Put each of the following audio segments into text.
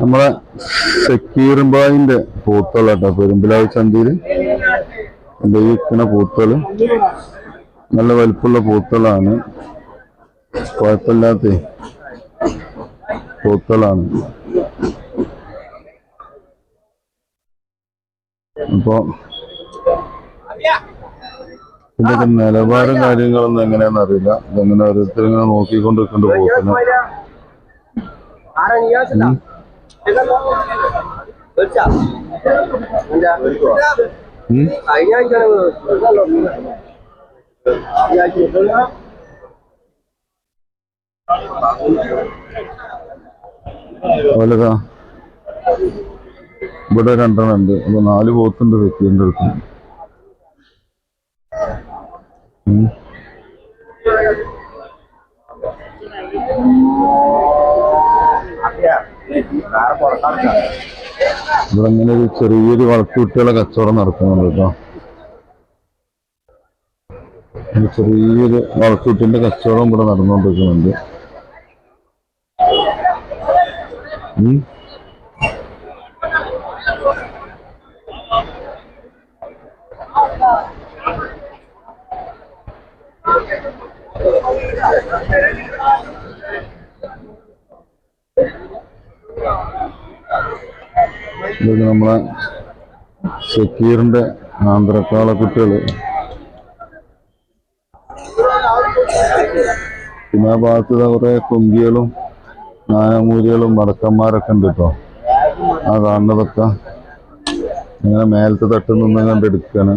നമ്മളെ സെക്കീറുംബായിന്റെ കേട്ടോ. പെരുമ്പിലാവ് ചന്തയിൽ ഉപയോഗിക്കുന്ന പൂത്തൾ നല്ല വലുപ്പുള്ള പൂത്തളാണ് കുഴപ്പമില്ലാത്ത പൂത്തോളാണ് അപ്പോ ഇതിന്റെ നിലവാരം കാര്യങ്ങളൊന്നും എങ്ങനെയാണെന്ന് അറിയില്ല. ഇതെങ്ങനെ ഓരോരുത്തരും ഇങ്ങനെ നോക്കിക്കൊണ്ടിരിക്കൊണ്ട് പോകുന്നു അതുപോലെതാ ഇവിടെ രണ്ടെണ്ണം ഉണ്ട് അപ്പൊ നാല് പോത്തുണ്ട് വ്യക്തിന്റെ അടുത്ത്. ഉം. ഇവിടെ ഇങ്ങനെ ഒരു ചെറിയൊരു വളർത്തുകുട്ടികളെ കച്ചവടം നടക്കുന്നുണ്ട് കേട്ടോ. ചെറിയൊരു വളർത്തുകുട്ടിന്റെ കച്ചവടം ഇവിടെ നടന്നുകൊണ്ടിരിക്കുന്നുണ്ട്. നമ്മളെ ഷക്കീറിന്റെ ആന്ധ്രക്കാള കുട്ടികൾ. പിന്നെ ആ ഭാഗത്ത് കുറെ കൊങ്കികളും നാനമൂരികളും വടക്കന്മാരൊക്കെ ഉണ്ട് കേട്ടോ ആ കാണുന്നതൊക്കെ ഇങ്ങനെ മേലത്തെ തട്ട് നിന്ന് കണ്ട് എടുക്കാണ്.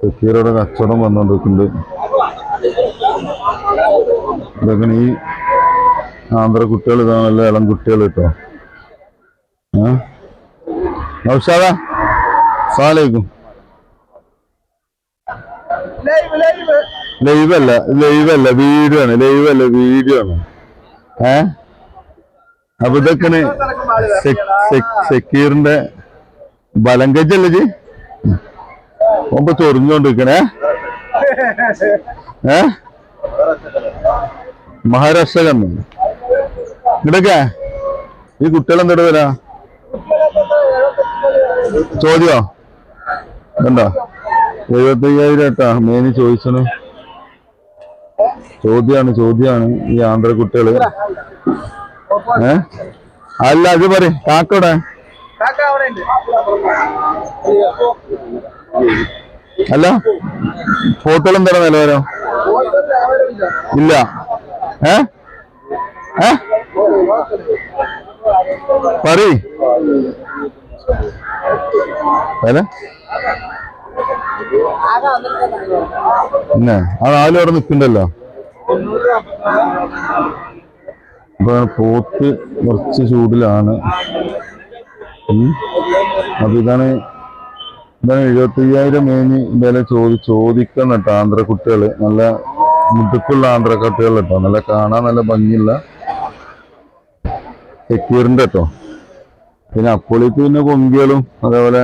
ഷക്കീറുടെ കച്ചവടം വന്നുകൊണ്ടിരിക്കുന്നുണ്ട് ഇതൊക്കെ ഈ ആന്ധ്ര കുട്ടികൾ ഇതാണല്ലോ ഇളം കുട്ടികൾ കേട്ടോ നൗഷാദ സാലേക്കും ലൈവ് അല്ല ലൈവ് അല്ല വീഡിയോ ആണ് ലൈവ് അല്ല വീഡിയോ ആണ് ഏ അപ്പൊ ഇതൊക്കെ സെക്കീറിന്റെ ബലങ്കജല്ലേ ജി ഒമ്പ ചൊറിഞ്ഞോണ്ടിരിക്കണേ. ഏ? മഹാരാഷ്ട്ര കണ്ണു ഈ കുട്ടികൾ എന്തിട്ട് വരാ? ചോദ്യോ? കണ്ടോ എഴുപത്തയ്യായിരം ഏട്ടാ മേനി ചോദിച്ചണ് ചോദ്യാണ് ചോദ്യാണ് ഈ ആന്ധ്ര കുട്ടികൾ. ഏ? അല്ല അത് പറ കാക്കോടെ അല്ല പോത്തുകൾ എന്താണ് നിലവാരം? ഇല്ല. ഏ? ഏ? പറ വില പിന്നെ ആ നാലും അവിടെ നിൽക്കണ്ടല്ലോ അപ്പൊ പോത്ത് കുറച്ച് ചൂടിലാണ്. അപ്പൊ ഇതാണ് ഇതാണ് എഴുപത്തി അയ്യായിരം മേഞ്ഞ് വില ചോദി ചോദിക്കുന്ന കേട്ടോ ആന്ധ്ര കുട്ടികൾ നല്ല മുതുക്കുള്ള ആന്ധ്ര കുട്ടികൾ കേട്ടോ. നല്ല കാണാൻ നല്ല ഭംഗിയുള്ള സെക്യൂറിന്റെ കേട്ടോ. പിന്നെ അപ്പോളിക്ക് പിന്നെ കൊങ്കികളും അതേപോലെ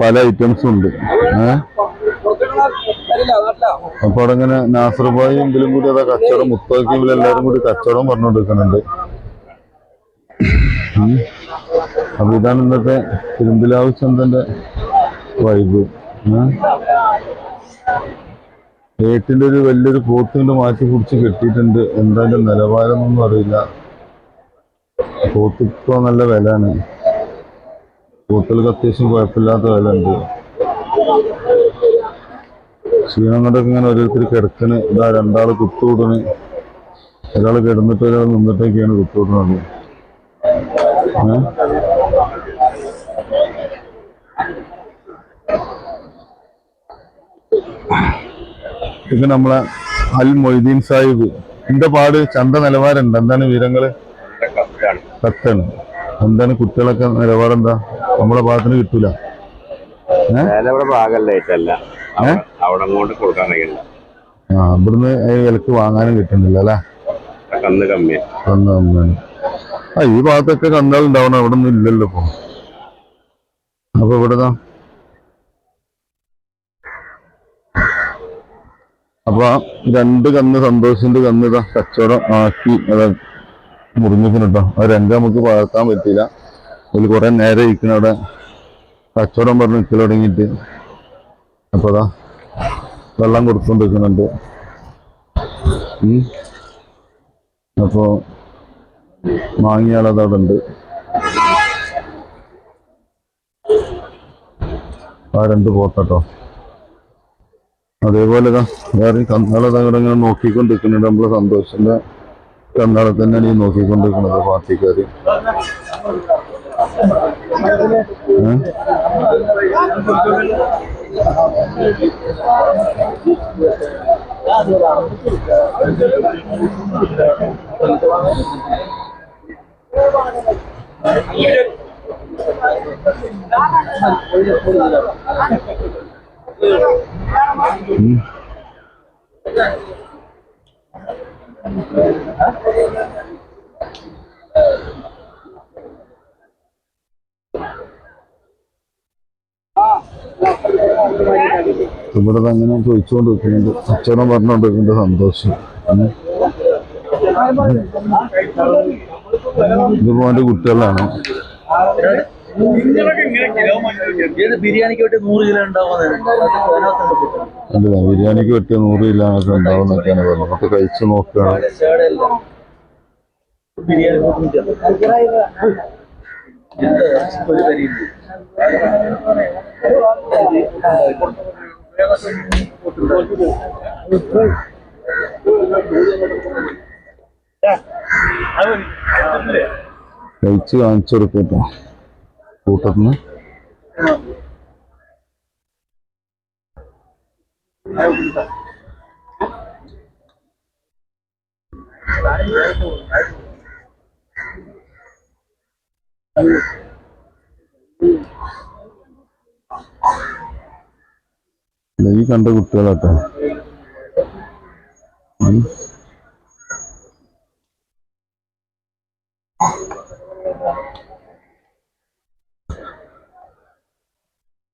പല ഐറ്റംസും ഉണ്ട്. അപ്പൊ അവിടെ ഇങ്ങനെ നാസർബായി എങ്കിലും കൂടി അതാ കച്ചവടം. മുത്തോക്കിയും എല്ലാവരും കൂടി കച്ചവടം പറഞ്ഞുകൊണ്ടിരിക്കുന്നുണ്ട് ഉം. അപ്പൊ ഇതാണ് ഇന്നത്തെ തിരുമ്പിലാവ് ചന്തന്റെ വൈബ് ഏട്ടിന്റെ ഒരു വലിയൊരു പോത്തുകൊണ്ട് മാറ്റി കുടിച്ച് കെട്ടിയിട്ടുണ്ട്. എന്തായാലും നിലവാരമൊന്നും അറിയില്ല. പോത്തിപ്പോ നല്ല വിലയാണ്. പോത്തുകൾക്ക് അത്യാവശ്യം കുഴപ്പമില്ലാത്ത വില ഉണ്ട് ക്ഷീണം കൊണ്ടൊക്കെ ഇങ്ങനെ ഓരോരുത്തർ കിടക്കണ്. ഇതാ രണ്ടാൾ കുത്തുകൂടണ് ഒരാൾ കിടന്നിട്ട് ഒരാൾ നിന്നിട്ടൊക്കെയാണ് കുത്തുകൂടുന്നത് ഇത് നമ്മളെ അൽ മൊയ്തീൻ സാഹിബ്. എന്റെ പാട് ചന്ത നിലവാരമുണ്ട്. എന്താണ് വിവരങ്ങൾ? കത്താണ് എന്താണ് കുട്ടികളൊക്കെ നിലപാടെന്താ? നമ്മളെ ഭാഗത്തിന് കിട്ടൂല. ആ ഇവിടുന്ന് വിലക്ക് വാങ്ങാനും കിട്ടുന്നില്ല അല്ലേ? കന്ന് കമ്മിയാ കന്ന് കമ്മിയാണ് ആ ഈ ഭാഗത്തൊക്കെ കന്നുകൾ ഉണ്ടാവണം അവിടെ ഒന്നും ഇല്ലല്ലോ ഇപ്പൊ. അപ്പൊ ഇവിടെതാ അപ്പൊ രണ്ട് കന്ന് സന്തോഷിന്റെ കന്ന് ഇതാ കച്ചവടം ആക്കി അതാ മുറിഞ്ഞിരിക്കുന്നു കേട്ടോ ആ രംഗം നമുക്ക് പകർത്താൻ പറ്റിയില്ല. അതിൽ കുറെ നേരെ ഇരിക്കണം അവിടെ കച്ചവടം പറഞ്ഞ് നിൽക്കൽ തുടങ്ങിയിട്ട്. അപ്പൊ അതാ വെള്ളം കൊടുത്തോണ്ടിരിക്കുന്നുണ്ട്. അപ്പോൾ അപ്പോ വാങ്ങിയാളത് അവിടെ ഉണ്ട്. ആ രണ്ട് പോത്തട്ടോ. അതേപോലെ വേറെ കന്നുകളെ ഇവിടെ നോക്കിക്കൊണ്ടിരിക്കുന്നുണ്ട്. നമ്മളെ സന്തോഷന്റെ കന്നാളെ തന്നെയാണ് ഈ നോക്കിക്കൊണ്ടിരിക്കുന്നത് പാർട്ടിക്കാര് ഏ? ഉം. ഇവിടെ അങ്ങനെ ചോദിച്ചുകൊണ്ട് വെക്കുന്നുണ്ട് അച്ഛനും പറഞ്ഞുകൊണ്ടിരിക്കുന്നുണ്ട് സന്തോഷം. ഉം. ഇത് പോന്റെ കുട്ടികളാണ്. ഏത് ബിരിയാണിക്ക് വേണ്ടി നൂറ് കിലോ ഉണ്ടാവുന്നത് അല്ല ബിരിയാണിക്ക് പറ്റിയ നൂറ് കിലോ പറഞ്ഞത്. നമുക്ക് കഴിച്ചു നോക്കുകയാണ്. കഴിച്ച് കാണിച്ചു കൊടുക്കട്ടോ. കൂട്ടത്തിന് ദേ ഈ കണ്ട കുട്ടികളാട്ടോ ഉം. സംസാരിച്ചോണ്ടിരിക്കുന്നുണ്ട് തീരുമാനമായിട്ടില്ല കന്ന് കയറ്റി ആളും പോയി ഉം. ഞാനിത് കഴിച്ചോളൂ അപ്പൊ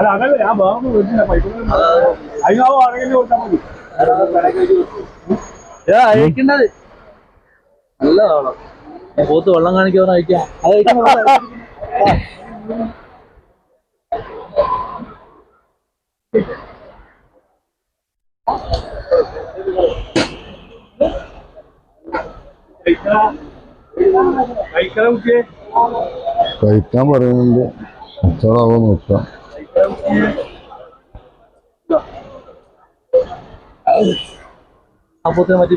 അല്ല അതല്ല ഞാൻ വേറെ വീട്ടില്ല പൈസ അതിനാവ് ആണെങ്കിലും കൊടുത്താൽ മതി. ഏ, അയക്കണ്ടത്? നല്ലതാണോ? ഞാൻ പോത്ത് വെള്ളം കാണിക്കാൻ അയക്കാം? അത് കഴിക്കാൻ പറയുന്നുണ്ട്. കച്ചവടമാവോ നോക്കാം. പോത്തിനെ മാറ്റി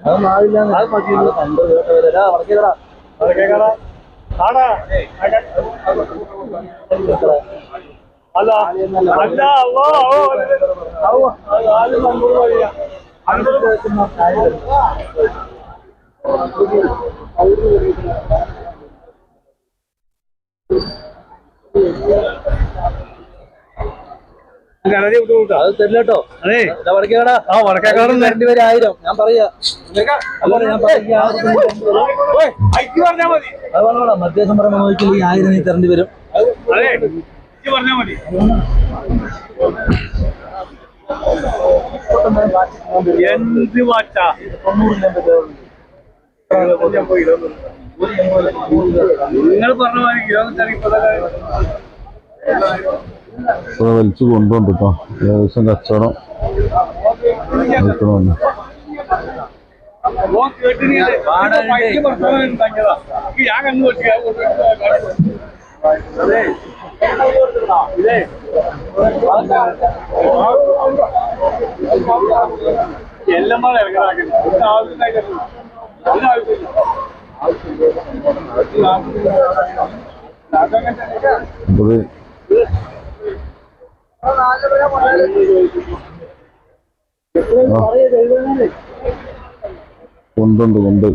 അതൊന്നും ആവില്ല അത് മതിയല്ലോ കണ്ടു കേട്ടോ വരാ വടക്കേടാ അത് കേൾക്കാടാ ആടാ അല്ല അല്ല അല്ലോ ആദ്യം നമ്പർ പറയാ വളരെ ബുദ്ധിമുട്ടാ. അത് തരില്ല കേട്ടോ അതെ വടക്കേടാ ആ വടക്കേക്കാടൻ രണ്ടു പേര് ആയിരം. ഞാൻ പറയാ. അല്ല ഞാൻ പറയാ ഐക്ക് പറഞ്ഞാ മതി. അത് പറഞ്ഞോടാ മധ്യാസം പറയുമ്പോൾ നോക്കിയാൽ ഈ ആയിരം നീ തരേണ്ടി വരും. മതി. എന്ത് നിങ്ങൾ പറഞ്ഞ മാതിരി കിലോമീറ്റർ ഇപ്പൊ വലിച്ചു കൊണ്ടുണ്ട് കേട്ടോ ഏകദേശം കച്ചവടം നിൽക്കണമെന്ന് എല്ലാം കൊണ്ടുണ്ട് കൊണ്ട്.